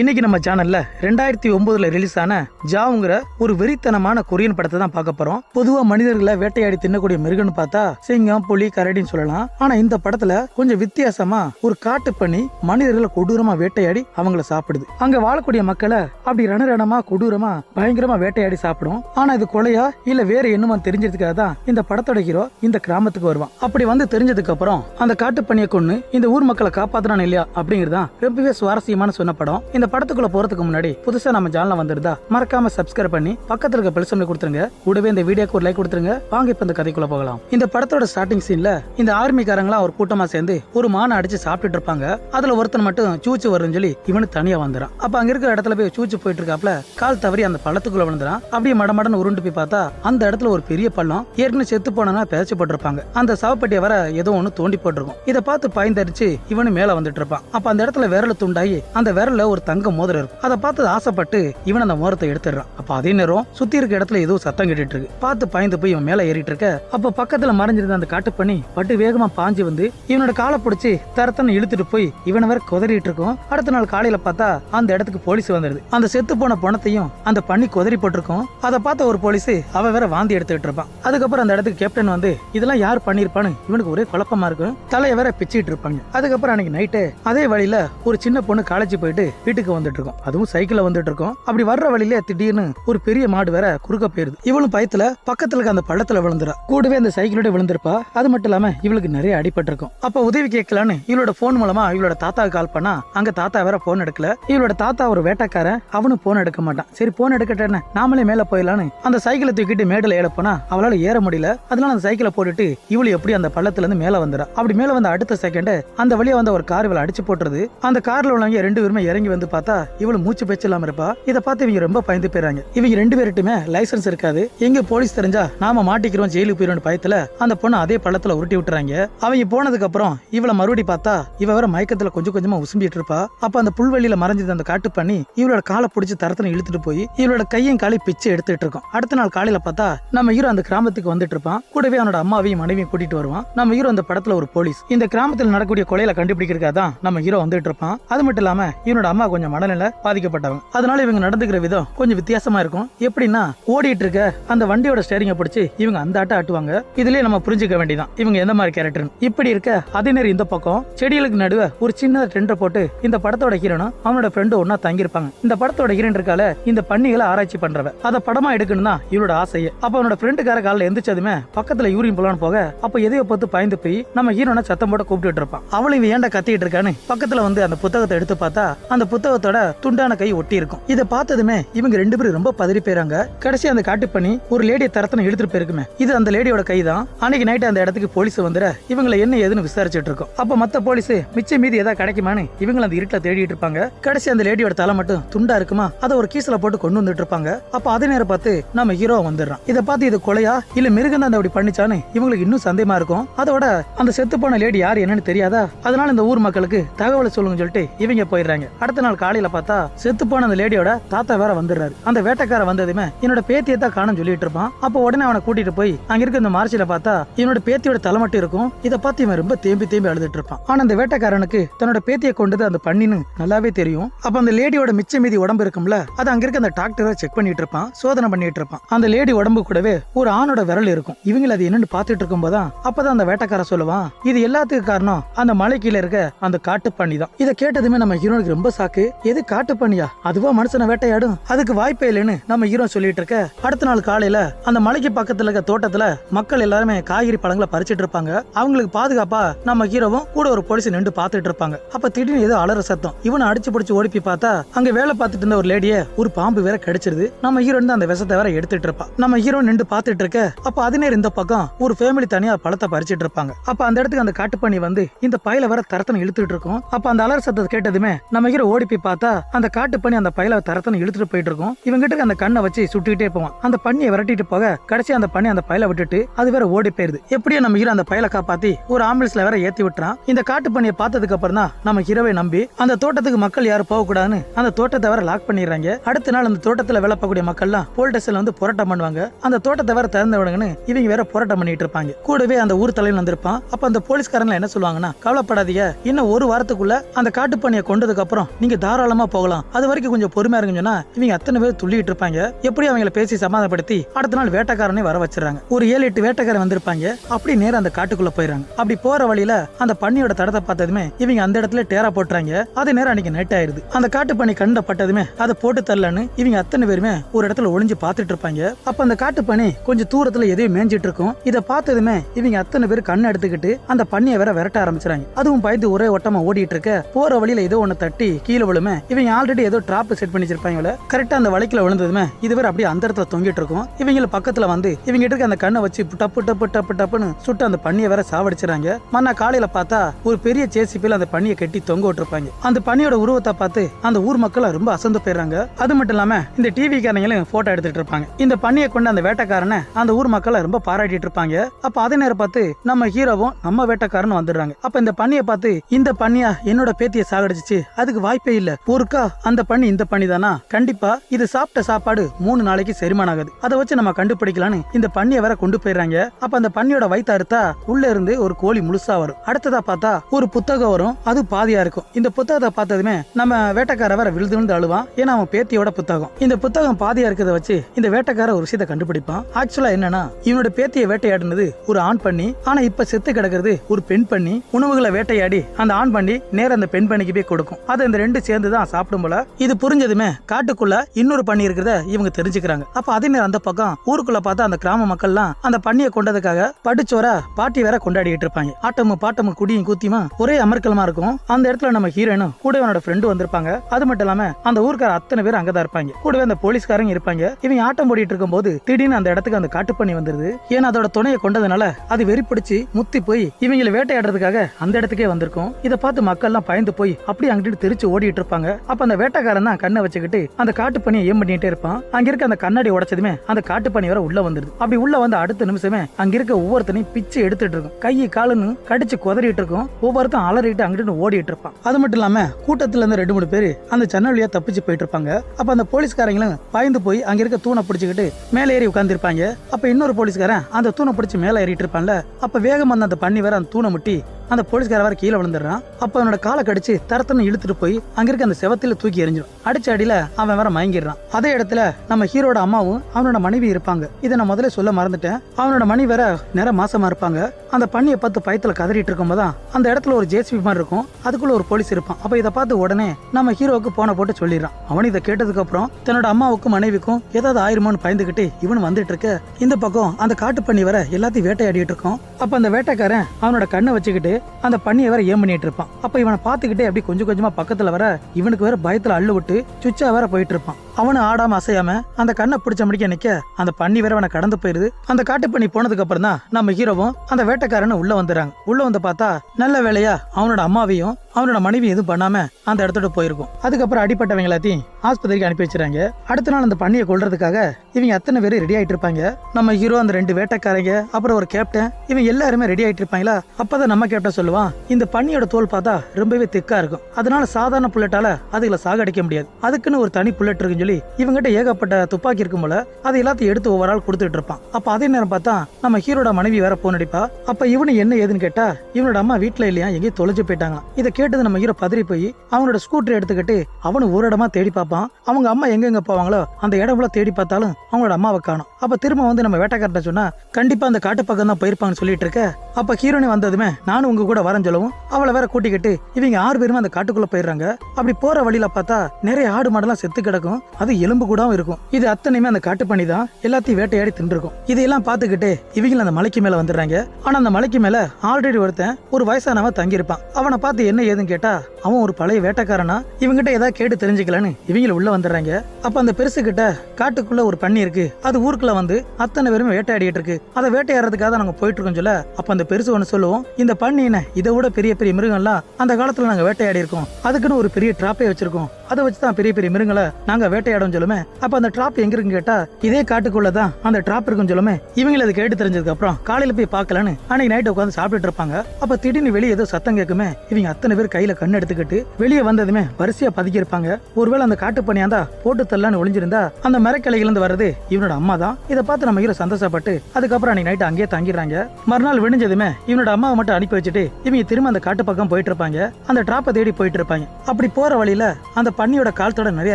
இன்னைக்கு நம்ம சேனல்ல ரெண்டாயிரத்தி ஒன்பதுல ரிலீஸ் ஆன ஜாவுங்கிற ஒரு வெறித்தனமான கொரியன் படத்தை தான் பார்க்க போறோம். பொதுவா மனிதர்களை வேட்டையாடி தின்னக்கூடிய மிருகன்னு பார்த்தா சிங்கம் புலி கரடின்னு சொல்லலாம். ஆனா இந்த படத்துல கொஞ்சம் வித்தியாசமா ஒரு காட்டு பண்ணி மனிதர்களை கொடூரமா வேட்டையாடி அவங்கள சாப்பிடுது. அங்க வாழக்கூடிய மக்களை அப்படி ரணரணமா கொடூரமா பயங்கரமா வேட்டையாடி சாப்பிடும். ஆனா இது கொலையா இல்ல வேற என்னமா தெரிஞ்சதுக்காக தான் இந்த படத்தோட ஹீரோ இந்த கிராமத்துக்கு வருவான். அப்படி வந்து தெரிஞ்சதுக்கு அப்புறம் அந்த காட்டு பண்ணியை கொண்டு இந்த ஊர் மக்களை காப்பாத்துறான் இல்லையா அப்படிங்கிறது தான் ரொம்பவே சுவாரஸ்யமான சொன்ன படம். இந்த படத்துக்குள்ள போறதுக்கு முன்னாடி புதுசா நம்ம சேனல் வந்திருந்தா மறக்காம சப்ஸ்கிரைப் பண்ணி பக்கத்துல இருக்க பெல் சிம்ல கொடுத்துருங்க. கூடவே இந்த வீடியோக்கு ஒரு லைக் கொடுத்துருங்க. வாங்க இப்ப இந்த கதைக்குள்ள போகலாம். இந்த படத்தோட ஸ்டார்டிங் சீன்ல இந்த ஆர்மிக்காரங்களாம் ஒரு கூட்டமா சேர்ந்து ஒரு மானை அடிச்சு சாப்பிட்டுட்டு இருப்பாங்க. அதுல ஒருத்தன் மட்டும் சூச்சு வரும்னு சொல்லி இவனு தனியா வந்துறான். அப்ப அங்க இருக்கிற இடத்துல போய் சூச்சு போயிட்டு இருக்காப்ல கால் தவறி அந்த பள்ளத்துக்குள்ள விழுந்துறான். அப்படியே மடமடன்னு உருண்டு போய் பார்த்தா அந்த இடத்துல ஒரு பெரிய பள்ளம் ஏற்கனவே செத்து போனா பேச்சு போட்டிருப்பாங்க அந்த சவப்பட்டியை வர ஏதோ ஒண்ணு தோண்டி போட்டிருக்கும். இதை பார்த்து பயந்தரிச்சு இவனு மேல வந்துட்டு இருப்பான். அப்ப அந்த இடத்துல விரல துண்டாகி அந்த விரல ஒரு தங்க மோதிரம் இருக்கும். அதை பார்த்து ஆசைப்பட்டு இவன் அந்த மோதிரத்தை எடுத்துடுறான். அப்ப அதே நேரம் சுத்தி இருக்க இடத்துல ஏதோ சத்தம் கேட்டுட்டு இருக்கு. பார்த்து பயந்து போய் இவன் மேல ஏறிட்டு இருக்க. அப்ப பக்கத்துல மறைஞ்சிருந்த அந்த காட்டு பண்ணி பட்டு வேகமா பாஞ்சு வந்து இவனோட காலை பிடிச்சி தரத்தன்னு இழுத்துட்டு போய் இவனை வேற குதறிட்டு இருக்கும். அடுத்த நாள் காலையில பார்த்தா அந்த இடத்துக்கு போலீஸ் வந்துடுது. அந்த செத்து போன பணத்தையும் அந்த பண்ணி குதறி போட்டிருக்கும். அதை பார்த்த ஒரு போலீஸ் அவ வேற வாந்தி எடுத்துக்கிட்டு இருப்பான். அதுக்கப்புறம் அந்த இடத்துக்கு கேப்டன் வந்து இதெல்லாம் யார் பண்ணிருப்பான்னு இவனுக்கு ஒரே குழப்பமா இருக்கும் தலையை வேற பிச்சுட்டு இருப்பாங்க. அதுக்கப்புறம் அன்னைக்கு நைட்டு அதே வழியில ஒரு சின்ன பொண்ணு காலேஜ் போயிட்டு வீட்டுக்கு வந்துட்டு இருக்கும் அதுவும் சைக்கிள்ல வந்துட்டு அப்படி வர்ற வழியில திடீர்னு ஒரு பெரிய மாடு வேற குறுக்க போயிருது. இவளும் பயத்துல பக்கத்துல இருக்க அந்த பள்ளத்துல விழுந்துறா. கூடவே அந்த சைக்கிளோட விழுந்திருப்பா. அது மட்டும் இல்லாம இவளுக்கு நிறைய அடிபட்டிருக்கும். அப்ப உதவி கேட்கலான்னு இவளோட போன் மூலமா இவளோட தாத்தாவுக்கு கால் பண்ணா அங்க தாத்தா வேற போன் எடுக்கல. இவளோட தாத்தா ஒரு வேட்டைக்காரன். அவனும் போன் எடுக்க மாட்டான். சரி போன் எடுக்கட்டேன்னு நாமளே மேல போயிடலான்னு அந்த சைக்கிளை தூக்கிட்டு மேடல ஏற போனா அவளால ஏற முடியல. அதனால அந்த சைக்கிளை போட்டுட்டு இவளு எப்படி அந்த பள்ளத்துல இருந்து மேல வந்துடா அப்படி மேல வந்த அடுத்த செகண்ட் அந்த வழியா வந்த ஒரு கார் இவளை அடிச்சு போட்டுறது அந்த கார்ல உள்ளவங்க ரெண்டு பேருமே இறங்கி வந்து பார்த்தா இவளு மூச்சு பேச்சு இல்லாம இருப்பா. இதை பார்த்து இவங்க ரொம்ப பயந்து போயிறாங்க. இவங்க ரெண்டு பேருட்டுமே லைசன்ஸ் இருக்காது. எங்க போலீஸ் தெரிஞ்சா நாம மாட்டிக்கிறோம் ஜெயிலுக்கு போயிடும் பயத்துல அந்த பொண்ணு அதே பள்ளத்துல உருட்டி விட்டுறாங்க. அவங்க போனதுக்கு அப்புறம் இவளை மறுபடி பார்த்தா இவ வேற மயக்கத்துல கொஞ்சம் கொஞ்சமா உசும்பிட்டு இருப்பா. அப்ப அந்த புல்வெளியில மறைஞ்சது அந்த காட்டு பண்ணி இவளோட காலை பிடிச்சி தரத்துல இழுத்துட்டு போய் இவளோட கையும் காலை பிச்சு எடுத்துட்டு இருக்கோம். அடுத்த நாள் காலையில பார்த்தா நம்ம ஹீரோ அந்த கிராமத்துக்கு வந்துட்டு இருப்பான். கூடவே அவனோட அம்மாவையும் மனைவியும் கூட்டிட்டு வருவான். நம்ம ஹீரோ அந்த படத்துல ஒரு போலீஸ். இந்த கிராமத்தில் நடக்கக்கூடிய கொலையில கண்டுபிடிக்கிறதுக்காக தான் நம்ம ஹீரோ வந்துட்டு இருப்பான். அது மட்டும் இல்லாம இவனோட அம்மா கொஞ்சம் மனநிலை பாதிக்கப்பட்டவங்க. அதனால இவங்க நடந்துக்கிற விதம் கொஞ்சம் வித்தியாசமா இருக்கும். எப்படின்னா ஓடிட்டு இருக்க அந்த வண்டியோட ஸ்டேரிங்க பிடிச்சி இவங்க அந்த ஆட்ட ஆட்டுவாங்க. இதுலயே நம்ம புரிஞ்சுக்க வேண்டியதான் இவங்க எந்த மாதிரி கேரக்டர் இப்படி இருக்க அதே நேரம் இந்த பக்கம் செடிகளுக்கு நடுவே ஒரு சின்ன டெண்டர் போட்டு இந்த படத்தோட ஹீரோனும் அவனோட ஃப்ரெண்டும் ஒன்னா தங்கியிருப்பாங்க. இந்த படத்தோட ஹீரோன் இருக்கால இந்த பண்ணிகளை ஆராய்ச்சி பண்றவ. அதை படமா எடுக்கணும் தான் இவளோட ஆசையே. அப்ப அவனோட ஃப்ரெண்டுக்கார காலில் எந்திரிச்சதுமே பக்கத்துல யூரின் போலான்னு போக அப்ப எதையோ பார்த்து பயந்து போய் நம்ம ஹீரோனை சத்தம் போட்டு கூப்பிட்டு இருப்பான். அவளும் இவன் ஏன்டா கத்திட்டு இருக்கான்னு பக்கத்துல வந்து அந்த புத்தகத்தை எடுத்து பார்த்தா அந்த புத்தகத்தோட துண்டான கை ஒட்டி இருக்கும் இதை பார்த்ததுமே இவங்க ரெண்டு பேரும் ரொம்ப பதறி போயிறாங்க. கடைசி அந்த காட்டு பண்ணி ஒரு லேடியை தரத்தனை இழுத்துட்டு போயிருக்குமே. இது அந்த லேடியோட கை தான் அன்னைக்கு நைட் அந்த இடத்துக்கு போலீஸ் வந்துட இவங்களை என்ன ஏதுன்னு விசாரிச்சுட்டு இருக்கோம். அப்ப மத்த போலீஸ் மிச்சம் மீதி ஏதாவது கிடைக்குமான்னு இவங்களை அந்த இருட்டில் தேடிட்டு இருப்பாங்க. கடைசி அந்த லேடியோட தலை மட்டும் துண்டா இருக்குமா? அதை ஒரு கீசல போட்டு கொண்டு வந்துட்டு இருப்பாங்க. அப்ப அதே நேரம் பார்த்து நம்ம ஹீரோ வந்துடுறான் இதை பார்த்து இது கொலையா? இல்ல மிருகம் தான் அப்படி பண்ணிச்சான்னு இவங்களுக்கு இன்னும் சந்தேகமா இருக்கும். அதோட அந்த செத்து போன லேடி யார் என்னன்னு தெரியாதா? அதனால இந்த ஊர் மக்களுக்கு தகவலை சொல்லுங்க சொல்லிட்டு இவங்க போயிடுறாங்க. அடுத்த நாள் காலையில பார்த்தா செத்து போன அந்த லேடியோட தாத்தா வேற வந்துடுறாரு. அந்த வேட்டைக்கார வந்ததுமே என்னோட பேத்தியை தான் காணும் சொல்லிட்டு இருப்பான். அப்போ உடனே அவனை கூட்டிட்டு போய் அங்க இருக்க இந்த மார்ச்சில பார்த்தா இவனோட பேத்தியோட தலை மட்டும் இருக்கும். இதை பார்த்து இவன் ரொம்ப தேம்பி தேம்பி அழுதுட்டு இருப்பான். ஆனா அந்த வேட்டைக்காரனுக்கு தன்னோட பேத்தியை கொண்டது அந்த பண்ணின்னு நல்லாவே தெரியும். அப்ப அந்த லேடியோட மிச்ச மீதி உடம்பு இருக்கும்ல அது அங்க இருக்க அந்த டாக்டரை செக் பண்ணிட்டு இருப்பான் சோதனை பண்ணிட்டு இருப்பான். அந்த லேடி உடம்பு கூடவே ஒரு ஆணோட விரல் இருக்கும். இவங்க அது என்னன்னு பார்த்துட்டு இருக்கும் போதான் அப்பதான் அந்த வேட்டைக்காரன் சொல்லுவான் இது எல்லாத்துக்கும் காரணம் அந்த மலை கீழே இருக்க அந்த காட்டு பண்ணி தான் இதை கேட்டதுமே நம்ம ஹீரோனுக்கு ரொம்ப சாக்கு எது காட்டு பண்ணியா அதுவா மனுஷனை வேட்டையாடும். அதுக்கு வாய்ப்பே இல்லைன்னு நம்ம ஹீரோ சொல்லிட்டு இருக்க. அடுத்த நாள் காலையில அந்த மலைக்கு பக்கத்துல இருக்க தோட்டத்துல மக்கள் எல்லாருமே காய்கறி பழங்களை பறிச்சிட்டு இருப்பாங்க. அவங்களுக்கு பாதுகாப்பா நம்ம ஹீரோவும் கூட ஒரு போலீஸ் நின்று பார்த்துட்டு இருப்பாங்க. அப்ப திடீர்னு ஏதோ அலற சத்தம். இவனை அடிச்சு பிடிச்சு ஓடிப்பி பார்த்தா அங்க வேலை பார்த்துட்டு இருந்த ஒரு லேடிய ஒரு பாம்பு வேற கிடைச்சிருது. நம்ம ஹீரோ இருந்து அந்த விஷத்தை வேற எடுத்துட்டு இருப்பா. நம்ம ஹீரோ நின்று பார்த்துட்டு இருக்க. அப்ப அது நேரம் இந்த பக்கம் ஒரு ஃபேமிலி தனியா பழத்தை பறிச்சிட்டு இருப்பாங்க. அப்ப அந்த இடத்துக்கு அந்த காட்டுப்பண்ணி வந்து இந்த பயில வேற தரத்தனை இழுத்துட்டு இருக்கும். அப்ப அந்த அலற சத்தத்தை கேட்டதுமே நம்ம ஹீரோ ஓடி திருப்பி பார்த்தா அந்த காட்டுப்பண்ணி அந்த பயல தரத்தனை இழுத்துட்டு போயிட்டு இருக்கும் இவங்க கிட்ட அந்த கண்ணை வச்சு சுட்டுக்கிட்டே போவான். அந்த பண்ணியை விரட்டிட்டு போக கடைசி அந்த பண்ணி அந்த பயல விட்டுட்டு அது வேற ஓடி போயிருது. எப்படியோ நம்ம ஹீரோ அந்த பயல காப்பாத்தி ஒரு ஆம்புலன்ஸ்ல வேற ஏத்தி விட்டுறான். இந்த காட்டு பண்ணியை பார்த்ததுக்கு அப்புறம் தான் நம்ம ஹீரோவை நம்பி அந்த தோட்டத்துக்கு மக்கள் யாரும் போக கூடாதுன்னு அந்த தோட்டத்தை வேற லாக் பண்ணிடுறாங்க. அடுத்த நாள் அந்த தோட்டத்துல வேலை பார்க்கக்கூடிய மக்கள்லாம் போலீஸ் வந்து போராட்டம் பண்ணுவாங்க. அந்த தோட்டத்தை வேற திறந்து விடுங்கன்னு இவங்க வேற போராட்டம் பண்ணிட்டு இருப்பாங்க. கூடவே அந்த ஊர் தலைவன் வந்திருப்பான். அப்ப அந்த போலீஸ்காரன் என்ன சொல்லுவாங்கன்னா கவலைப்படாதீங்க. இன்னும் ஒரு வாரத்துக்குள்ள அந்த காட்டு பணியை கொண்டதுக்கு அப்புறம் நீங்க தாராளமா போகலாம். அது வரைக்கும் கொஞ்சம் பொறுமையா இருக்குன்னு சொன்னா இவங்க அத்தனை பேர் துள்ளிட்டு இருப்பாங்க. எப்படி அவங்கள பேசி சமாதானப்படுத்தி அடுத்த நாள் வேட்டைக்காரனே வர வச்சிடறாங்க. ஒரு ஏழு எட்டு வேட்டைக்காரன் வந்திருப்பாங்க. அப்படி நேரம் அந்த காட்டுக்குள்ள போயிடுறாங்க. அப்படி போற வழியில அந்த பண்ணியோட தடத்தை பார்த்ததுமே இவங்க அந்த இடத்துல டேரா போட்டுறாங்க. அதே நேரம் அன்னைக்கு நைட் ஆயிருது அந்த காட்டு பண்ணி கண்ட பட்டதுமே அதை போட்டு தரலன்னு இவங்க அத்தனை பேருமே ஒரு இடத்துல ஒளிஞ்சு பார்த்துட்டு இருப்பாங்க. அப்ப அந்த காட்டு பண்ணி கொஞ்சம் தூரத்துல எதையும் மேஞ்சிட்டு இருக்கும். இதை பார்த்ததுமே இவங்க அத்தனை பேர் கண்ணை எடுத்துக்கிட்டு அந்த பண்ணியை வேற விரட்ட ஆரம்பிச்சாங்க அதுவும் பயந்து ஒரே ஓட்டமா ஓடிட்டு இருக்க போற வழியில ஏதோ ஒண்ணு தட்டி கீழே போலுமே இவங்க ஆல்ரெடி ஏதோ டிராப் செட் பண்ணி வச்சிருப்பாங்க கரெக்டா அந்த வழிக்குல விழுந்ததுமே இதுவரை அப்படியே அந்த இடத்துல தொங்கிட்டு இருக்கும். இவங்கள பக்கத்துல வந்து இவங்க இருக்க அந்த கண்ணை வச்சு டப்பு டப்பு டப்பு டப்புன்னு சுட்டு அந்த பண்ணியை வேற சாவடிச்சிடறாங்க. மன்னா காலையில பார்த்தா ஒரு பெரிய ஜேசிபில அந்த பண்ணியை கட்டி தொங்க விட்டுருப்பாங்க. அந்த பண்ணியோட உருவத்தை பார்த்து அந்த ஊர் மக்கள் ரொம்ப அசந்து போயிடுறாங்க. அது மட்டும் இல்லாம இந்த டிவி காரங்களும் போட்டோ எடுத்துட்டு இருப்பாங்க. இந்த பண்ணியை கொண்டு அந்த வேட்டைக்காரனை அந்த ஊர் மக்களை ரொம்ப பாராட்டிட்டு இருப்பாங்க. அப்ப அதே நேரம் பார்த்து நம்ம ஹீரோவும் நம்ம வேட்டைக்காரனும் வந்துடுறாங்க. அப்ப இந்த பண்ணியை பார்த்து இந்த பண்ணியா என்னோட பேத்தியை சாகடிச்சிச்சு அதுக்கு வாய்ப்பே இல்லை. ஒருக்கா அந்த பண்ணி இந்த பண்ணி தானா கண்டிப்பா இது சாப்பிட்ட சாப்பாடு மூணு நாளைக்கு செரிமானம் ஆகுது அதை வச்சு நம்ம கண்டுபிடிக்கலாம்னு இந்த பண்ணியை வேற கொண்டு போயிடுறாங்க அப்ப அந்த பண்ணியோட வயிற்று அறுத்தா உள்ள இருந்து ஒரு கோழி முழுசா வரும். அடுத்ததா பார்த்தா ஒரு புத்தகம் வரும். அது பாதியா இருக்கும். இந்த புத்தகத்தை பார்த்ததுமே நம்ம வேட்டக்கார வேற விழுந்து விழுந்து அழுவான். ஏன்னா அவன் பேத்தியோட புத்தகம். இந்த புத்தகம் பாதியா இருக்கிறத வச்சு இந்த வேட்டைக்கார ஒரு விஷயத்தை கண்டுபிடிப்பான். ஆக்சுவலா என்னன்னா இவனோட பேத்தியை வேட்டையாடினது ஒரு ஆண் பண்ணி ஆனா இப்ப செத்து கிடக்கிறது ஒரு பெண் பண்ணி உணவுகளை வேட்டையாடி அந்த ஆண் பண்ணி நேர அந்த பெண் பண்ணிக்கு போய் கொடுக்கும். அதை இந்த ரெண்டு சேர்ந்து தான் சாப்பிடும் போல. இது புரிஞ்சதுமே. காட்டுக்குள்ள இன்னொரு பண்ணி இருக்கிறத இவங்க தெரிஞ்சுக்கிறாங்க. அப்ப அதே நேரம் அந்த பக்கம் ஊருக்குள்ள பார்த்தா அந்த கிராம மக்கள்லாம் அந்த பண்ணியை கொண்டதுக்காக படிச்சோர பாட்டி வேற கொண்டாடிட்டு இருப்பாங்க. ஆட்டமும் பாட்டமும் குடியும் கூத்தியுமா ஒரே அமர்க்கலமா இருக்கும். அந்த இடத்துல நம்ம ஹீரோனும் கூடவனோட ஃப்ரெண்டு வந்திருப்பாங்க. அது மட்டும் இல்லாம அந்த ஊருக்கார அத்தனை பேர் அங்கதான் இருப்பாங்க. கூடவே அந்த போலீஸ்காரங்க இருப்பாங்க. இவங்க ஆட்டம் போடிட்டு இருக்கும்போது திடீர்னு அந்த இடத்துக்கு அந்த காட்டுப்பண்ணி வந்துருது. ஏன்னா அதோட துணையை கொண்டதுனால அது வெறிப்பிடிச்சு முத்தி போய் இவங்களை வேட்டையாடுறதுக்காக அந்த இடத்துக்கே வந்திருக்கும். இதை பார்த்து மக்கள்லாம் பயந்து போய் அப்படியே அங்கிட்டு தெரிச்சு ஓடிட்டு இருப்பாங்க. அப்ப அந்த வேட்டைக்காரன் தான் கண்ணை வச்சுக்கிட்டு அந்த காட்டுப்பண்ணியை ஏம் பண்ணிட்டே இருப்பான். அங்க இருக்க அந்த கண்ணாடி உடைச்சதுமே அந்த காட்டு பணி வர உள்ள வந்துருது. அப்படி உள்ள வந்து அடுத்த நிமிஷமே அங்க இருக்க ஒவ்வொருத்தனையும் பிச்சு எடுத்துட்டு இருக்கும். கையை காலுன்னு கடிச்சு குதறிட்டு இருக்கும். ஒவ்வொருத்தன் அலறிட்டு அங்கிட்டு ஓடிட்டு இருப்பான். அது மட்டும் இல்லாம கூட்டத்துல இருந்து ரெண்டு மூணு பேர் அந்த ஜன்னல் வழியா தப்பிச்சு போயிட்டு இருப்பாங்க. அப்ப அந்த போலீஸ்காரங்களும் பயந்து போய் அங்க இருக்க தூணை பிடிச்சிக்கிட்டு மேலே ஏறி உட்காந்துருப்பாங்க அப்ப இன்னொரு போலீஸ்காரன் அந்த தூணை பிடிச்சி மேலே ஏறிட்டு இருப்பான்ல. அப்ப வேகம் வந்த அந்த பண்ணி வேற அந்த தூணை முட்டி அந்த போலீஸ்கார வேற கீழே விழுந்துடுறான். அப்ப அவனோட காலை கடிச்சு தரத்தன்னு இழுத்துட்டு போய் அங்க இருக்க அந்த செவத்துல தூக்கி எரிஞ்சிடும் அடிச்ச அடியில அவன் வேற மயங்கிடுறான். அதே இடத்துல நம்ம ஹீரோட அம்மாவும் அவனோட மனைவி இருப்பாங்க. இதை நான் முதல்ல சொல்ல மறந்துட்டேன். அவனோட மனைவி வேற நிற மாசமா இருப்பாங்க. அந்த பண்ணியை பார்த்து பயத்துல கதறிட்டு இருக்கும்போது தான் அந்த இடத்துல ஒரு ஜேசிபி மாதிரி இருக்கும். அதுக்குள்ள ஒரு போலீஸ் இருப்பான். அப்ப இதை பார்த்து உடனே நம்ம ஹீரோவுக்கு போன போட்டு சொல்லிடுறான். அவன் இதை கேட்டதுக்கு அப்புறம் தன்னோட அம்மாவுக்கும் மனைவிக்கும் ஏதாவது ஆயிருமோன்னு பயந்துகிட்டு இவன் வந்துட்டு இருக்க இந்த பக்கம் அந்த காட்டு பண்ணி வர எல்லாத்தையும் வேட்டையாடிட்டு இருக்கோம். அப்ப அந்த வேட்டைக்காரன் அவனோட கண்ணை வச்சுக்கிட்டு அந்த பண்ணியை வர ஏம் பண்ணிட்டு இருப்பான். அப்ப இவனை பார்த்துக்கிட்டே அப்படி கொஞ்சம் கொஞ்சமா பக்கத்துல வர இவனுக்கு வேற பயத்துல அள்ளு விட்டு சுவிட்சா வேற போயிட்டு இருப்பான். அவனும் ஆடாம அசையாம அந்த கண்ணை பிடிச்ச முடிக்க நிக்க அந்த பண்ணி வேற அவனை கடந்து போயிருது. அந்த காட்டு பண்ணி போனதுக்கு அப்புறம் தான் நம்ம ஹீரோவும் அந்த வேட்டைக்காரனு உள்ள வந்துடுறாங்க உள்ள வந்து பார்த்தா நல்ல வேலையா அவனோட அம்மாவையும் அவனோட மனைவி எதுவும் பண்ணாம அந்த இடத்தோட போயிருக்கும். அதுக்கப்புறம் அடிப்பட்டவங்க எல்லாத்தையும் ஆஸ்பத்திரிக்கு அனுப்பி வச்சிருக்காங்க அடுத்த நாள் அந்த பண்ணியை கொள்றதுக்காக இவங்க அத்தனை பேரும் ரெடி ஆயிட்டு இருப்பாங்க? நம்ம ஹீரோ அந்த ரெண்டு வேட்டைக்காரங்க அப்புறம் ஒரு கேப்டன் இவங்க எல்லாருமே ரெடி ஆயிட்டு இருப்பாங்களா? அப்பதான் நம்ம கேப்டன் சொல்லுவான் இந்த பண்ணியோட தோல் பார்த்தா ரொம்பவே திக்கா இருக்கும். அதனால சாதாரண புல்லட்டால அதுகளை சாகடிக்க முடியாது. அதுக்குன்னு ஒரு தனி புல்லட் இருக்குன்னு சொல்லி இவங்கிட்ட ஏகப்பட்ட துப்பாக்கி இருக்கும் போல அதை எல்லாத்தையும் எடுத்து ஒவ்வொரு ஆள் கொடுத்துட்டு இருப்பான். அப்ப அதே நேரம் பார்த்தா நம்ம ஹீரோட மனைவி வேற போன் அடிப்பா. அப்ப இவனு என்ன ஏதுன்னு கேட்டா இவனோட அம்மா வீட்டுல இல்லையா எங்கேயும் தொலைஞ்சு போயிட்டாங்களாம். இதை கேட்டது நம்ம ஹீரோ பதறி போய் அவனோட ஸ்கூட்டர் எடுத்துக்கிட்டு அவனு ஒரு இடமா தேடி பார்ப்பான். அவங்க அம்மா எங்கெங்க போவாங்களோ அந்த இடம் தேடி பார்த்தாலும் அவங்களோட அம்மாவை காணும். அப்ப திரும்ப வந்து நம்ம வேட்டக்காரட்ட சொன்னா கண்டிப்பா அந்த காட்டு பக்கம் தான் போயிருப்பாங்கன்னு சொல்லிட்டு இருக்க. அப்ப ஹீரோனி வந்ததுமே நானும் உங்க கூட வரேன் சொல்லவும் அவளை வேற கூட்டிக்கிட்டு இவங்க ஆறு பேருமே அந்த காட்டுக்குள்ள போயிடுறாங்க. அப்படி போற வழியில பார்த்தா நிறைய ஆடு மாடெல்லாம் செத்து கிடக்கும். அது எலும்பு கூடவும் இருக்கும். இது அத்தனையுமே அந்த காட்டு பண்ணி தான் எல்லாத்தையும் வேட்டையாடி தின்றுருக்கும். இதையெல்லாம் பார்த்துக்கிட்டு இவங்க அந்த மலைக்கு மேல வந்துடுறாங்க. ஆனா அந்த மலைக்கு மேல ஆல்ரெடி ஒருத்தன் ஒரு வயசானவன் தங்கியிருப்பான். அவனை பார்த்து என்ன ஏதுன்னு கேட்டா அவன் ஒரு பழைய வேட்டைக்காரனா? இவங்கிட்ட ஏதாவது கேட்டு தெரிஞ்சுக்கலான்னு இவங்கள உள்ள வந்துடுறாங்க. அப்ப அந்த பெருசு கிட்ட காட்டுக்குள்ள ஒரு பண்ணி இருக்கு. அது ஊருக்குள்ள வந்து அத்தனை பேருமே வேட்டையாடிட்டு இருக்கு. அதை வேட்டையாடுறதுக்காக தான் நாங்க போயிட்டு இருக்கோம் சொல்ல அப்ப அந்த பெருசு ஒன்று சொல்லுவோம் இந்த பண்ணி இதை விட பெரிய பெரிய மிருகம்லாம் அந்த காலத்துல நாங்க வேட்டையாடி இருக்கோம். அதுக்குன்னு ஒரு பெரிய டிராப்பே வச்சிருக்கோம். அதை வச்சு தான் பெரிய பெரிய மிருங்களை நாங்க வேட்டையாடும் சொல்லுமே. அப்ப அந்த டிராப் எங்க இருக்குன்னு கேட்டா இதே காட்டுக்குள்ள தான் அந்த டிராப் இருக்குன்னு சொல்லுமே. இவங்களை அதை கேட்டு தெரிஞ்சதுக்கு அப்புறம் காலையில போய் பார்க்கலான்னு அன்னைக்கு நைட் உட்காந்து சாப்பிட்டுட்டு இருப்பாங்க. அப்ப திடீர்னு வெளியே ஏதோ சத்தம் கேட்குமே. இவங்க அத்தனை பேர் கையில கண் எடுத்துக்கிட்டு வெளியே வந்ததுமே வரிசையா பதுக்கி இருப்பாங்க ஒருவேளை அந்த காட்டு பணியாந்தா போட்டு தள்ளலான்னு ஒளிஞ்சிருந்தா அந்த மரக்கிளையில இருந்து வர்றது இவனோட அம்மா தான். இதை பார்த்து நம்ம ஹீரோ சந்தோஷப்பட்டு அதுக்கப்புறம் அன்னைக்கு நைட் அங்கேயே தங்கிடுறாங்க. மறுநாள் விடிஞ்சதுமே இவனோட அம்மாவை மட்டும் அனுப்பி வச்சுட்டு இவங்க திரும்ப அந்த காட்டு பக்கம் போயிட்டு இருப்பாங்க. அந்த டிராப்பை தேடி போயிட்டு இருப்பாங்க. அப்படி போற வழியில அந்த பன்னியோட கால் தடம் நிறைய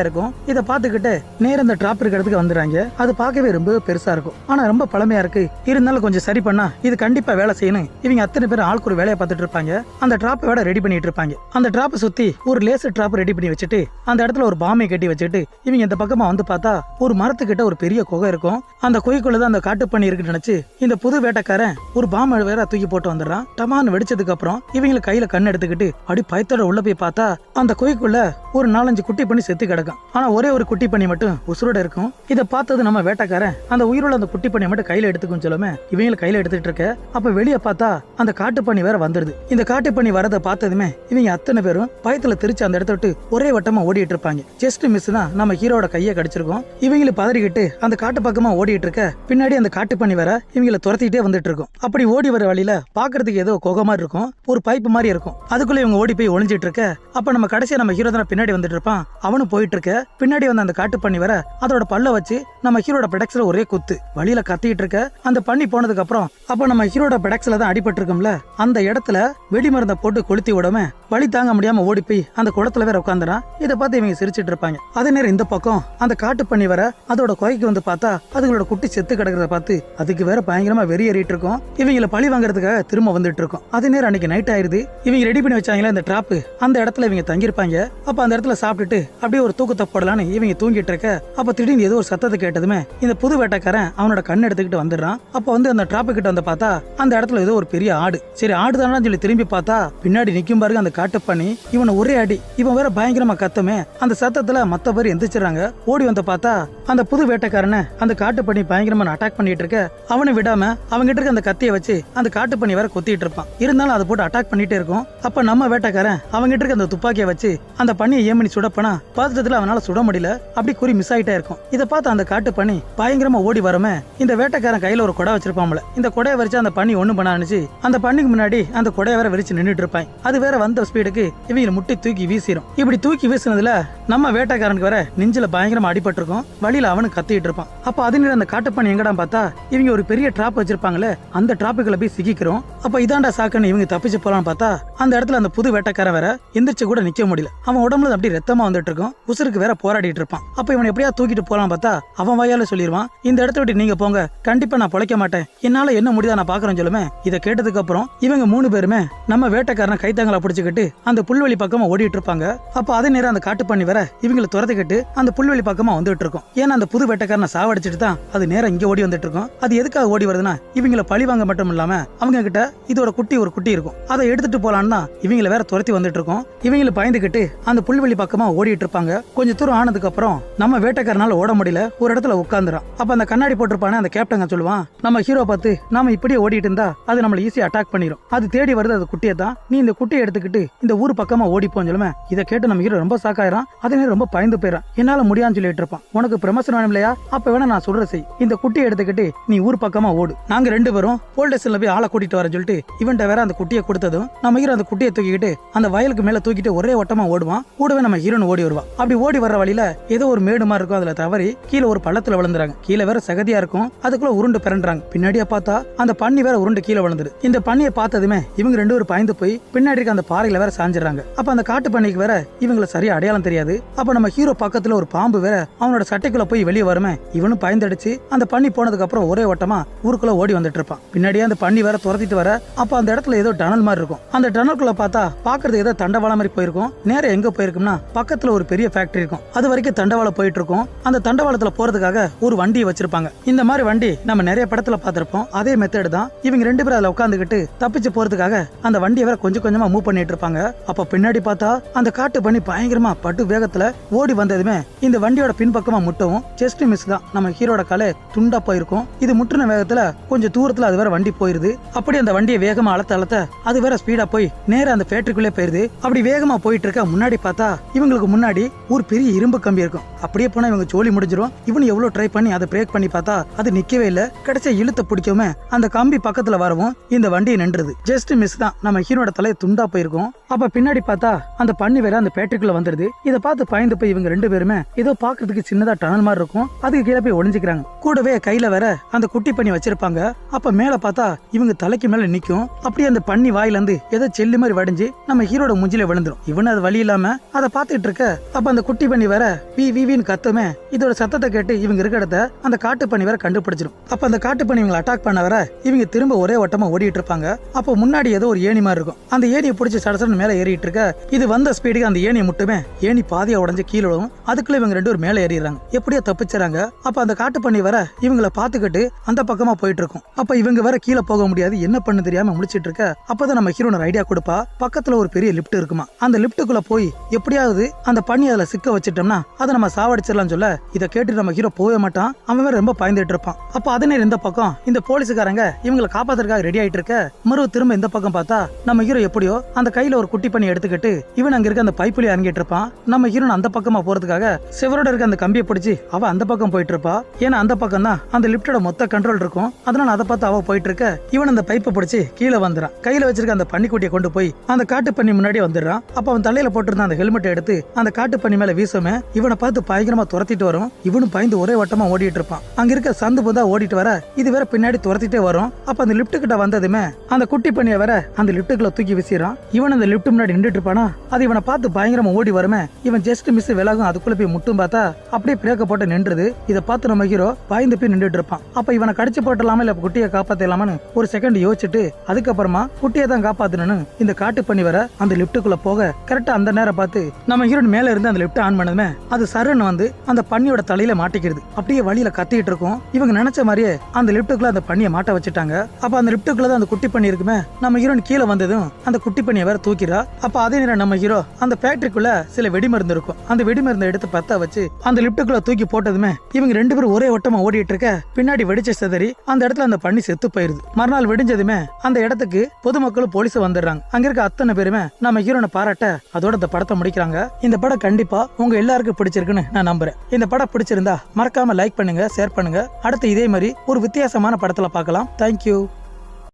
இருக்கும். இதை பார்த்துக்கிட்டு நேரா அந்த டிராப் இருக்கிற இடத்துக்கு வந்துடுறாங்க. அது பார்க்கவே ரொம்ப பெருசா இருக்கும். ஆனா ரொம்ப பழமையா இருக்கு. இருந்தாலும் கொஞ்சம் சரி பண்ணா இது கண்டிப்பா வேலை செய்யணும். இவங்க அத்தனை பேர் ஆளுக்கு ஒரு வேலையை பார்த்துட்டு இருப்பாங்க. அந்த டிராப்பை விட ரெடி பண்ணிட்டு இருப்பாங்க. அந்த டிராப் சுத்தி ஒரு லேசர் டிராப் ரெடி பண்ணி வச்சுட்டு அந்த இடத்துல ஒரு பாமை கட்டி வச்சுட்டு இவங்க இந்த பக்கமா வந்து பார்த்தா ஒரு மரத்துக்கிட்ட ஒரு பெரிய குகை இருக்கும். அந்த குகைக்குள்ள தான் அந்த காட்டுப்பண்ணி இருக்குன்னு நினைச்சு இந்த புது வேட்டைக்காரன் ஒரு பாம்பை வேற தூக்கி போட்டு வந்துடுறான். டமான்னு வெடிச்சதுக்கு அப்புறம் இவங்களை கையில கண் எடுத்துக்கிட்டு அப்படி பயத்தோட உள்ள போய் பார்த்தா அந்த குகைக்குள்ள ஒரு நாள் நாலஞ்சு குட்டி பண்ணி செத்து கிடக்கும். ஆனா ஒரே ஒரு குட்டி பண்ணி மட்டும் உசுரோட இருக்கும். இதை பார்த்தது நம்ம வேட்டக்காரன். அந்த உயிருள்ள அந்த குட்டி பண்ணி மட்டும் கையில எடுத்துக்கும் சொல்லுமே இவங்களை கையில எடுத்துட்டு இருக்க. அப்ப வெளியே பார்த்தா அந்த காட்டு பண்ணி வேற வந்துடுது இந்த காட்டு பண்ணி வரதை பார்த்ததுமே இவங்க அத்தனை பேரும் பயத்துல திருச்சி அந்த இடத்த விட்டு ஒரே வட்டமா ஓடிட்டு இருப்பாங்க. ஜஸ்ட் மிஸ் தான் நம்ம ஹீரோட கையை கடிச்சிருக்கோம். இவங்களை பதறிக்கிட்டு அந்த காட்டு பக்கமா ஓடிட்டு இருக்க பின்னாடி அந்த காட்டு பண்ணி வர இவங்களை துரத்திட்டே வந்துட்டு இருக்கும். அப்படி ஓடி வர வழியில பாக்குறதுக்கு ஏதோ குகை மாதிரி இருக்கும். ஒரு பைப் மாதிரி இருக்கும். அதுக்குள்ள இவங்க ஓடி போய் ஒளிஞ்சிட்டு இருக்க. அப்ப நம்ம கடைசியா நம்ம ஹீரோ தானே பின்னாடி வந்துட்டு இருப்பான் அவனும் போயிட்டு இருக்க பின்னாடி வந்த அந்த காட்டு பண்ணி வர அதோட பல்ல வச்சு நம்ம ஹீரோட பெடக்ஸ்ல ஒரே குத்து. வழியில கத்திட்டு இருக்க. அந்த பண்ணி போனதுக்கு அப்புறம் அப்ப நம்ம ஹீரோட பெடக்ஸ்ல தான் அடிபட்டு இருக்கோம்ல அந்த இடத்துல வெடி மருந்தை போட்டு கொளுத்தி விடாம வழி தாங்க முடியாம ஓடி போய் அந்த குளத்துல வேற உட்காந்துறான். இதை பார்த்து இவங்க சிரிச்சிட்டு இருப்பாங்க. அதே நேரம் இந்த பக்கம் அந்த காட்டு பண்ணி வர அதோட குகைக்கு வந்து பார்த்தா அதுங்களோட குட்டி செத்து கிடக்கிறத பார்த்து அதுக்கு வேற பயங்கரமா வெறி ஏறிட்டு இருக்கும். இவங்கள பழி வாங்குறதுக்காக திரும்ப வந்துட்டு இருக்கும். அதே நேரம் அன்னைக்கு நைட் ஆயிருது. இவங்க ரெடி பண்ணி வச்சாங்களே இந்த டிராப் அந்த இடத்துல இவங்க தங்கியிருப்பாங்க. அப்ப அந்த இடத்துல சாப்பிட்டுட்டு அப்படியே ஒரு தூக்கத்தை போடலான்னு இவங்க தூங்கிட்டு இருக்க. அப்ப திடீர்னு ஏதோ ஒரு சத்தத்தை கேட்டதுமே இந்த புது வேட்டைக்காரன் அவனோட கண் எடுத்துக்கிட்டு வந்துடுறான். அப்ப வந்து அந்த டிராப்பு கிட்ட வந்து பார்த்தா அந்த இடத்துல ஏதோ ஒரு பெரிய ஆடு. சரி ஆடு தானே சொல்லி திரும்பி பார்த்தா பின்னாடி நிக்கும் பாருங்க அந்த காட்டு பண்ணி இவனை ஒரே அடி. இவன் வேற பயங்கரமா கத்துமே. அந்த சத்தத்துல மத்த பேர் எந்திரிச்சிடறாங்க. ஓடி வந்து பார்த்தா அந்த புது வேட்டைக்காரனை அந்த காட்டு பண்ணி பயங்கரமா அட்டாக் பண்ணிட்டு இருக்க. அவனை விடாம அவங்கிட்ட இருக்க அந்த கத்தியை வச்சு அந்த காட்டு பண்ணி வேற கொத்திட்டு இருப்பான். இருந்தாலும் அதை போட்டு அட்டாக் பண்ணிட்டே இருக்கும். அப்ப நம்ம வேட்டைக்காரன் அவங்கிட்ட இருக்க அந்த துப்பாக்கியை வச்சு அந்த பண்ணியை ஏமனி சுடப்பனா பதட்டத்துல அவனால சுட முடியல. அப்படி குறி மிஸ் ஆயிட்டே இருக்கும். இதை பார்த்து அந்த காட்டு பண்ணி பயங்கரமா ஓடி வரமே. இந்த வேட்டைக்காரன் கையில ஒரு கொடை வச்சிருப்பான்ல. இந்த கொடையை வரிச்சு அந்த பண்ணி ஒண்ணு பண்ணானுச்சு அந்த பண்ணிக்கு முன்னாடி அந்த கொடையை வேற விரிச்சு நின்றுட்டு இருப்பான். அது வேற வந்த ஸ்பீடுக்கு இவங்க முட்டி தூக்கி வீசிடும் இப்படி தூக்கி வீசினதுல நம்ம வேட்டைக்காரனுக்கு வேற நெஞ்சில பயங்கரமா அடிபட்டிருக்கும். வழியில அவனு கத்திட்டு இருப்பான். அப்ப அது நேரம் அந்த காட்டுப்பண்ணி எங்கடா பார்த்தா இவங்க ஒரு பெரிய டிராப் வச்சிருப்பாங்களே அந்த டிராப்புக்குள்ள போய் சிக்கிக்கிறோம். அப்ப இதாண்டா சாக்குன்னு இவங்க தப்பிச்சு போலாம் பார்த்தா அந்த இடத்துல அந்த புது வேட்டைக்காரன் வேற எந்திரிச்சு கூட நிக்க முடியல. அவன் உடம்புல அப்படி ரத்தமா வந்துட்டு இருக்கும் உசுருக்கு வேற போராடிட்டு இருப்பான். அப்ப இவன் எப்படியா தூக்கிட்டு போலாம் பார்த்தா அவன் வாயால சொல்லிடுவான் இந்த இடத்த விட்டு நீங்க போங்க. கண்டிப்பா நான் பொழைக்க மாட்டேன். என்னால என்ன முடியுதா நான் பாக்குறேன் சொல்லுமே. இதை கேட்டதுக்கு அப்புறம் இவங்க மூணு பேருமே நம்ம வேட்டைக்காரனை கைத்தாங்களை பிடிச்சிக்கிட்டு அந்த புல்வெளி பக்கமா ஓடிட்டு இருப்பாங்க. அப்ப அதே நேரம் அந்த காட்டு பண்ணி வர இவங்களை துரத்துக்கிட்டு அந்த புல்வெளி பக்கமா வந்துட்டு இருக்கும். ஏன்னா அந்த புது வேட்டைக்காரனை சாவடிச்சிட்டு தான் அது நேரம் இங்க ஓடி வந்துட்டு இருக்கும். அது எதுக்காக ஓடி வருதுன்னா இவங்கள பழி வாங்க மட்டும் இல்லாம அவங்க கிட்ட இதோட குட்டி ஒரு குட்டி இருக்கும். அதை எடுத்துட்டு போலான்னு தான் இவங்கள வேற துரத்தி வந்துட்டு இருக்கும். இவங்களை பயந்துகிட்டு அந்த புல்வெளி பக்கம் ஓடிட்டு இருப்பாங்க கொஞ்சம் தூரம் ஆனதுக்கு அப்புறம் நம்ம வேட்டைக்காரனால ஓட முடியல. ஒரு இடத்துல உட்காந்துறான். அப்ப அந்த கண்ணாடி போட்டிருப்பானே அந்த கேப்டங்க சொல்லுவான் நம்ம ஹீரோ பார்த்து நாம இப்படியே ஓடிட்டு இருந்தா அது நம்மள ஈஸியா அட்டாக் பண்ணிரும். அது தேடி வருது அது குட்டியை தான். நீ இந்த குட்டியை எடுத்துக்கிட்டு இந்த ஊர் பக்கமா ஓடிப்போன்னு சொல்லுமே இதை கேட்டு நம்ம ஹீரோ ரொம்ப சாக்காயிரான் அதே ரொம்ப பயந்து போயிடான் என்னால முடியான்னு சொல்லிட்டு இருப்பான். உனக்கு பிரமோஷன் வேணும் இல்லையா? அப்ப வேணா நான் சொல்ற செய். இந்த குட்டியை எடுத்துக்கிட்டு நீ ஊர் பக்கமா ஓடு. நாங்க ரெண்டு பேரும் போல் போய் ஆளை கூட்டிட்டு வரேன் சொல்லிட்டு இவன்ட்ட வேற அந்த குட்டியை கொடுத்ததும் நம்ம ஹீரோ அந்த குட்டியை தூக்கிக்கிட்டு அந்த வயலுக்கு மேல தூக்கிட்டு ஒரே ஓட்டமா ஓடுவான். கூடவே நம்ம ஈரன் ஓடி வருவான் அப்படி ஓடி வர்ற வழியில ஏதோ ஒரு மேடு மாதிரி இருக்கும் அதுல தவறி கீழே ஒரு பள்ளத்துல விழுந்துறாங்க. கீழே வேற சகதியா இருக்கும் அதுக்குள்ள உருண்டு பிறன்றாங்க. பின்னாடியே பார்த்தா அந்த பண்ணி வேற உருண்டு கீழே விழுந்துரு இந்த பண்ணியை பார்த்ததுமே இவங்க ரெண்டு பேரும் பயந்து போய் பின்னாடி இருக்க அந்த பாறையில வேற சாஞ்சிடறாங்க. அப்ப அந்த காட்டு பண்ணிக்கு வேற இவங்கள சரியா அடையாளம் தெரியாது. அப்ப நம்ம ஹீரோ பக்கத்துல ஒரு பாம்பு வேற அவனோட சட்டைக்குள்ள போய் வெளியே வருமே இவனும் பயந்தடிச்சு அந்த பண்ணி போனதுக்கு அப்புறம் ஒரே ஓட்டமா ஊருக்குள்ள ஓடி வந்துட்டு இருப்பான். பின்னாடியே அந்த பண்ணி வேற துரத்திட்டு வர அப்ப அந்த இடத்துல ஏதோ டனல் மாதிரி இருக்கும். அந்த டனலுக்குள்ள பார்த்தா பாக்குறது ஏதோ தண்டவாளம் மாதிரி போயிருக்கும். நேரம் எங்க போயிருக்கும்னா பக்கத்துல ஒரு பெரிய ஃபேக்டரி இருக்கும். அது வரைக்கும் தண்டவாளம் போயிட்டு இருக்கும் அந்த தண்டவாளத்துல போறதுக்காக ஒரு வண்டியை வச்சிருப்பாங்க. இந்த மாதிரி வண்டி நம்ம நிறைய படத்துல பார்த்திருப்போம். அதே மெத்தட் தான் இவங்க ரெண்டு பேரும் அதுல உட்காந்துக்கிட்டு தப்பிச்சு போறதுக்காக அந்த வண்டியை வேற கொஞ்சம் கொஞ்சமா மூவ் பண்ணிட்டு இருப்பாங்க. அப்ப பின்னாடி பார்த்தா அந்த காட்டு பண்ணி பயங்கரமா பட்டு வேகத்துல ஓடி வந்ததுமே இந்த வண்டியோட பின்பக்கமா முட்டவும் ஜஸ்ட் மிஸ் தான். நம்ம ஹீரோட கலை துண்டா போயிருக்கும். இது முட்டின வேகத்துல கொஞ்சம் தூரத்துல அது வேற வண்டி போயிருது. அப்படி அந்த வண்டியை வேகமா அழுத்த அழுத்த அது வேற ஸ்பீடா போய் நேரா அந்த ஃபேக்டரிக்குள்ளே போயிருது. அப்படி வேகமா போயிட்டு இருக்க முன்னாடி பார்த்தா இவங்களுக்கு முன்னாடி ஒரு பெரிய இரும்பு கம்பி இருக்கும். அப்படியே போனா இவங்க ஜோலி முடிஞ்சிரும். இவனு எவ்வளவு ட்ரை பண்ணி அதை பிரேக் பண்ணி பார்த்தா அது நிக்கவே இல்ல. கடைசியா இழுத்த பிடிக்கவுமே அந்த கம்பி பக்கத்துல வரவும் இந்த வண்டி நின்றுது. ஜஸ்ட் மிஸ் தான். நம்ம ஹீரோட தலையை துண்டா போயிருக்கும். அப்ப பின்னாடி பார்த்தா அந்த பண்ணி வேற அந்த பேட்டரிக்குள்ள வந்துருது. இதை பார்த்து பயந்து போய் இவங்க ரெண்டு பேருமே ஏதோ பாக்குறதுக்கு சின்னதா டனல் மாதிரி இருக்கும். அதுக்கு கீழே போய் ஒளிஞ்சுக்கிறாங்க. கூடவே கையில வேற அந்த குட்டி பண்ணி வச்சிருப்பாங்க. அப்ப மேல பார்த்தா இவங்க தலைக்கு மேல நிக்கும். அப்படியே அந்த பண்ணி வாயில இருந்து ஏதோ செல்லு மாதிரி வடிஞ்சு நம்ம ஹீரோட முஞ்சில விழுந்துரும். இவனு அது வழி இல்லாம அதை பார்த்து பார்த்துட்டு இருக்க அப்ப அந்த குட்டி பண்ணி வேற வி வின்னு கத்துமே. இதோட சத்தத்தை கேட்டு இவங்க இருக்க இடத்த அந்த காட்டு பண்ணி வேற கண்டுபிடிச்சிடும். அப்ப அந்த காட்டு பண்ணி இவங்களை அட்டாக் பண்ண வர இவங்க திரும்ப ஒரே ஓட்டமா ஓடிட்டு இருப்பாங்க அப்போ முன்னாடி ஏதோ ஒரு ஏணி மாதிரி இருக்கும். அந்த ஏணியை பிடிச்சி சடசடன் மேல ஏறிட்டு இருக்க இது வந்த ஸ்பீடுக்கு அந்த ஏணியை மட்டுமே. ஏணி பாதியா உடஞ்சு கீழே விழுவும். அதுக்குள்ள இவங்க ரெண்டு பேரும் மேல ஏறிடுறாங்க. எப்படியோ தப்பிச்சுறாங்க அப்ப அந்த காட்டு பண்ணி வர இவங்களை பார்த்துக்கிட்டு அந்த பக்கமா போயிட்டு இருக்கும் அப்ப இவங்க வேற கீழே போக முடியாது. என்ன பண்ணு தெரியாம முழிச்சிட்டு இருக்க அப்பதான் நம்ம ஹீரோனர் ஐடியா கொடுப்பா. பக்கத்துல ஒரு பெரிய லிப்ட் இருக்குமா. அந்த லிப்டுக்குள்ள போய் எப்படியாவது அந்த பண்ணி அதுல சிக்க வச்சிட்டோம்னா அதை நம்ம சாவடிச்சிடலாம் சொல்ல இதை கேட்டு நம்ம ஹீரோ போகவே மாட்டான். அவன் வேற ரொம்ப பயந்துட்டு இருப்பான். அப்ப அதே நேரம் இந்த பக்கம் இந்த போலீஸுக்காரங்க இவங்களை காப்பாத்துறதுக்காக ரெடி ஆயிட்டு இருக்க மறு திரும்ப இந்த பக்கம் பார்த்தா நம்ம ஹீரோ எப்படியோ அந்த கையில ஒரு குட்டி பண்ணி எடுத்துக்கிட்டு இவன் அங்க இருக்க அந்த பைப்புல இறங்கிட்டு இருப்பான். நம்ம ஹீரோன் அந்த பக்கமா போறதுக்காக சிவரோட இருக்க அந்த கம்பியை பிடிச்சி அவ அந்த பக்கம் போயிட்டு இருப்பா. ஏன்னா அந்த பக்கம் தான் அந்த லிப்டோட மொத்த கண்ட்ரோல் இருக்கும். அதனால அதை பார்த்து அவ போயிட்டு இருக்க இவன் அந்த பைப்பை பிடிச்சி கீழே வந்துறான் கையில வச்சிருக்க அந்த பன்னிக்குட்டியை கொண்டு போய் அந்த காட்டு பண்ணி முன்னாடி வந்துடுறான். அப்ப அவன் தலையில போட்டிருந்த அந்த ஹெல்மெட்டை எடுத்து அந்த காட்டு பண்ணி மேல வீசுமே இவனை பார்த்து பயங்கரமா துரத்திட்டு வரும். இவனும் பயந்து ஒரே வட்டமா ஓடிட்டு இருப்பான். அங்க இருக்க சந்து புந்தா ஓடிட்டு வர இது வேற பின்னாடி துரத்திட்டே வரும். அப்ப அந்த லிப்ட் கிட்ட வந்ததுமே அந்த குட்டி பண்ணிய வேற அந்த லிப்டுக்குள்ள தூக்கி வீசிறான் இவன் அந்த லிப்ட் முன்னாடி நின்றுட்டு இருப்பானா? அது இவனை பார்த்து பயங்கரமா ஓடி வருமே. இவன் ஜஸ்ட் மிஸ் விலகும் அதுக்குள்ள போய் முட்டும் பார்த்தா அப்படியே பிரேக்க போட்டு நின்றுது. இதை பார்த்து நம்ம ஹீரோ பயந்து போய் நின்றுட்டு இருப்பான். அப்ப இவனை கடிச்சு போட்டலாமா இல்ல குட்டியை காப்பாத்தலாமான்னு ஒரு செகண்ட் யோசிச்சுட்டு அதுக்கப்புறமா குட்டியை தான் காப்பாத்தணும்னு இந்த காட்டு பண்ணி வர அந்த லிப்டுக்குள்ள போக கரெக்டா அந்த நேரம் பார்த்து நம்ம நம்ம ஹீரோன் மேல இருந்து அந்த லிப்ட் ஆன் பண்ணதுமே அது சரண் வந்து அந்த பண்ணியோட தலையில மாட்டிக்கிறது. அப்படியே வழியில கத்திட்டு இருக்கும். இவங்க நினைச்ச மாதிரியே அந்த லிப்டுக்குள்ள அந்த பண்ணியை மாட்ட வச்சுட்டாங்க. அப்ப அந்த லிப்டுக்குள்ள தான் அந்த குட்டி பண்ணி இருக்குமே நம்ம ஹீரோன் கீழே வந்ததும் அந்த குட்டி பண்ணியை வேற தூக்கிறா அப்ப அதே நேரம் நம்ம ஹீரோ அந்த ஃபேக்டரிக்குள்ள சில வெடிமருந்து இருக்கும். அந்த வெடிமருந்து எடுத்து பத்த வச்சு அந்த லிப்டுக்குள்ள தூக்கி போட்டதுமே இவங்க ரெண்டு பேரும் ஒரே ஓட்டமா ஓடிட்டு இருக்க பின்னாடி வெடிச்ச சிதறி அந்த இடத்துல அந்த பண்ணி செத்து போயிருது. மறுநாள் வெடிஞ்சதுமே அந்த இடத்துக்கு பொதுமக்களும் போலீஸும் வந்துடுறாங்க. அங்க இருக்க அத்தனை பேருமே நம்ம ஹீரோனை பாராட்ட அதோட இந்த படத்தை முடிக்கிறாங்க. இந்த படம் கண்டிப்பா உங்க எல்லாருக்கும் பிடிச்சிருக்குன்னு நான் நம்புறேன். இந்த படம் பிடிச்சிருந்தா மறக்காம லைக் பண்ணுங்க ஷேர் பண்ணுங்க. அடுத்து இதே மாதிரி ஒரு வித்தியாசமான படத்துல பார்க்கலாம். தேங்க்யூ